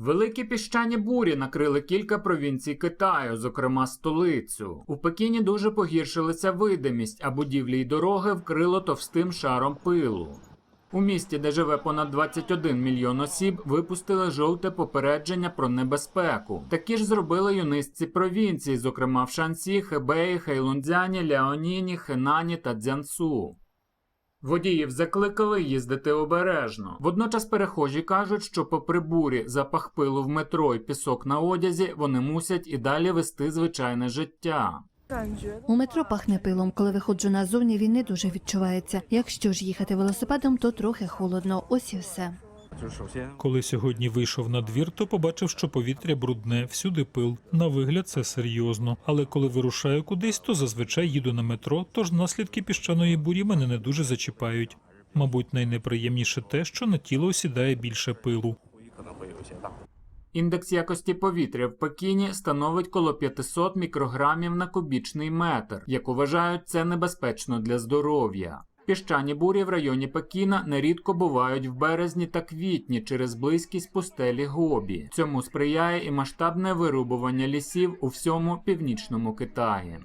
Великі піщані бурі накрили кілька провінцій Китаю, зокрема столицю. У Пекіні дуже погіршилася видимість, а будівлі й дороги вкрило товстим шаром пилу. У місті, де живе понад 21 мільйон осіб, випустили жовте попередження про небезпеку. Такі ж зробили юнистці провінції, зокрема в Шансі, Хебеї, Хейлунцзяні, Ляоніні, Хенані та Цзянсу. Водіїв закликали їздити обережно. Водночас перехожі кажуть, що попри бурі, запах пилу в метро і пісок на одязі, вони мусять і далі вести звичайне життя. У метро пахне пилом. Коли виходжу назовні, він не дуже відчувається. Якщо ж їхати велосипедом, то трохи холодно. Ось і все. Коли сьогодні вийшов на двір, то побачив, що повітря брудне, всюди пил. На вигляд це серйозно. Але коли вирушаю кудись, то зазвичай їду на метро, тож наслідки піщаної бурі мене не дуже зачіпають. Мабуть, найнеприємніше те, що на тіло осідає більше пилу. Індекс якості повітря в Пекіні становить коло 500 мікрограмів на кубічний метр, як вважають це небезпечно для здоров'я. Піщані бурі в районі Пекіна нерідко бувають в березні та квітні через близькість пустелі Гобі. Цьому сприяє і масштабне вирубування лісів у всьому північному Китаї.